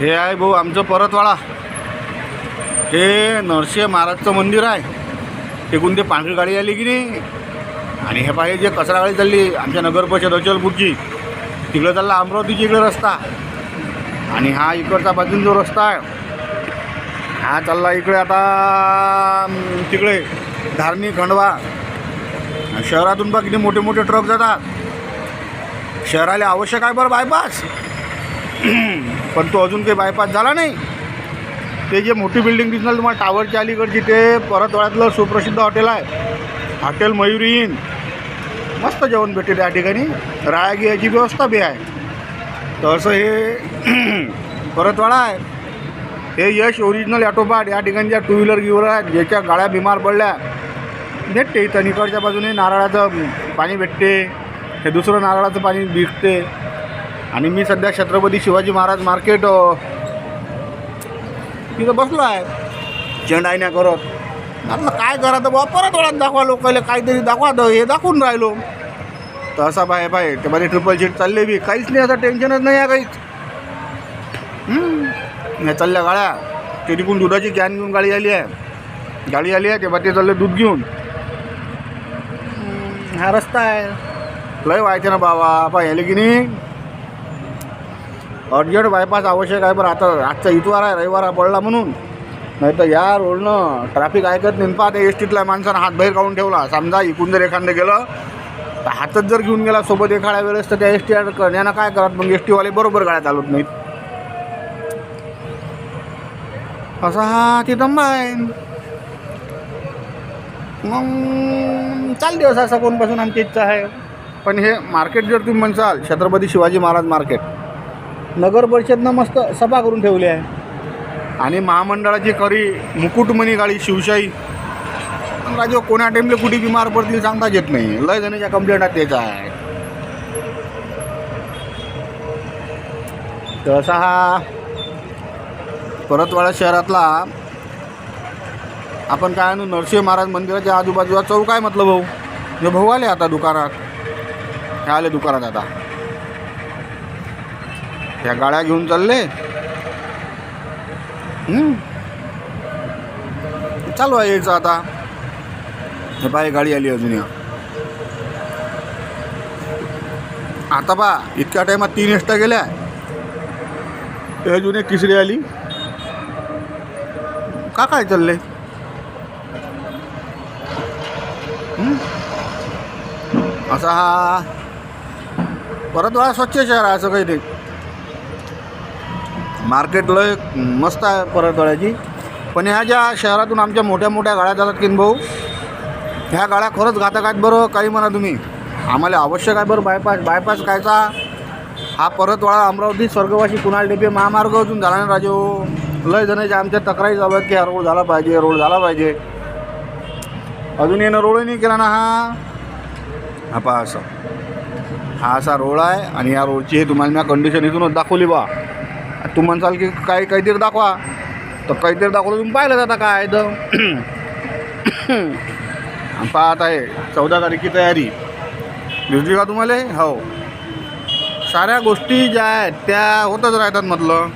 हे आहे भाऊ आमचं परतवाडा. हे नरसिंह महाराजचं मंदिर आहे. ते पांढरी गाडी आली की नाही? आणि हे पाहिजे जे कचरा गाडी चालली आमच्या नगर परिषद अचलपूरची. तिकडं चालला अमरावतीची इकडे रस्ता. आणि हा इकडचा बाजून जो रस्ता आहे हा चालला इकडे आता तिकडे धारणी खंडवा. शहरातून बघ किती मोठे मोठे ट्रक जातात. शहराला आवश्यक आहे बरं बायपास पण तो अजून काही बायपास झाला नाही. ते जे मोठी बिल्डिंग दिसणार तुम्हाला टावरच्या अलीकडची ते परतवाड्यातलं सुप्रसिद्ध हॉटेल आहे. हॉटेल मयुरी इन मस्त जेवण भेटेल त्या ठिकाणी. राहायची व्यवस्था बी आहे. तर असं हे परतवाडा आहे. हे यश ओरिजिनल ॲटोपाट या ठिकाणी ज्या टू व्हीलर गिव्हर आहेत ज्याच्या गाड्या बिमार पडल्या. भेटते इथं निकडच्या बाजूने नारळाचं पाणी भेटते. हे दुसरं नारळाचं पाणी विकते. आणि मी सध्या छत्रपती शिवाजी महाराज मार्केट तिथं बसलो आहे. चेंडाईन्या करत. म्हटलं काय करा तर बुवा परत वळत दाखवा लोकांना काहीतरी दाखवा तर हे दाखवून राहिलो. तर असा बाय बाय ते मध्ये ट्रिपल सीट चालले बी. काहीच नाही असं टेन्शनच नाही आहे काहीच. ह्या चालल्या गाड्या ते तिकून दुधाची कॅन घेऊन गाडी आली आहे. गाडी आली आहे ते बा ते चालले दूध घेऊन. हा रस्ता आहे. लय व्हायचे ना बाबा बा याले की नाही? अर्जंट बायपास आवश्यक आहे बरं आता आजचा इतवार आहे रविवार पडला म्हणून. नाही तर या रोडनं ट्रॅफिक ऐकत नाही पहा त्या एस टीतल्या माणसानं हात बाहेर काढून ठेवला. समजा इकून जर एखादं गेलं तर हातच जर घेऊन गेला सोबत एखाद्या वेळेस तर त्या एस टी यानं काय करत मग एस टीवाले बरोबर गाड्या चालवत नाहीत. असा हा तिथं आहे. मग चाल दिवस असा कोणपासून आमची इच्छा आहे. पण हे मार्केट जर तुम्ही म्हणसाल छत्रपती शिवाजी महाराज मार्केट नगर परिषदनं मस्त सभा करून ठेवली आहे. आणि महामंडळाची खरी मुकुटमणी गाडी शिवशाही. राजे कोणा कोण्या कुठे बिमार पडतील सांगताच येत नाही. लय जणांच्या कंप्लेंट आहेत त्याचा आहे. तसा हा परतवाडा शहरातला आपण काय आणू नरसिंह महाराज मंदिराच्या आजूबाजूला चौक आहे म्हटलं भाऊ. हे भाऊ आले आता दुकानात. काय आले दुकानात आता? ह्या गाड्या घेऊन चालले? चालू आहे यायचं आता. हे पाय गाडी आली अजून या. आता पा इतक्या टायमात तीन एस्टा गेल्या. ते अजून एक तिसरी आली. का काय चाललंय? असा हा. परत वेळा स्वच्छ शहर असं काही नाही. मार्केट लय मस्त आहे परतवाड्याची पण ह्या ज्या शहरातून आमच्या मोठ्या मोठ्या गाड्या जातात की न भाऊ ह्या गाड्या खरंच घातक आहेत बरं काही म्हणा तुम्ही. आम्हाला आवश्यक आहे बरं बायपास बायपास कायचा? हा परतवाडा अमरावती स्वर्गवासी कुणाल डेपे महामार्ग अजून झाला नाही राजो. लय जणांच्या आमच्या तक्रारी चालू आहेत की हा रोड झाला पाहिजे रोड झाला पाहिजे. अजून येणं रोडही नाही केला ना हा. हा पहा असं. हा असा रोड आहे आणि या रोडची तुम्हाला मी कंडिशन इथूनच दाखवली बा. तू म्हणसाल की काही काहीतरी दाखवा. तर काहीतरी दाखवलं तुम्ही पाहिलं जाता काय तर. पाहत आहे चौदा तारीखची तयारी. दिसली का तुम्हाला? हो. साऱ्या गोष्टी ज्या आहेत त्या होतच राहतात म्हटलं.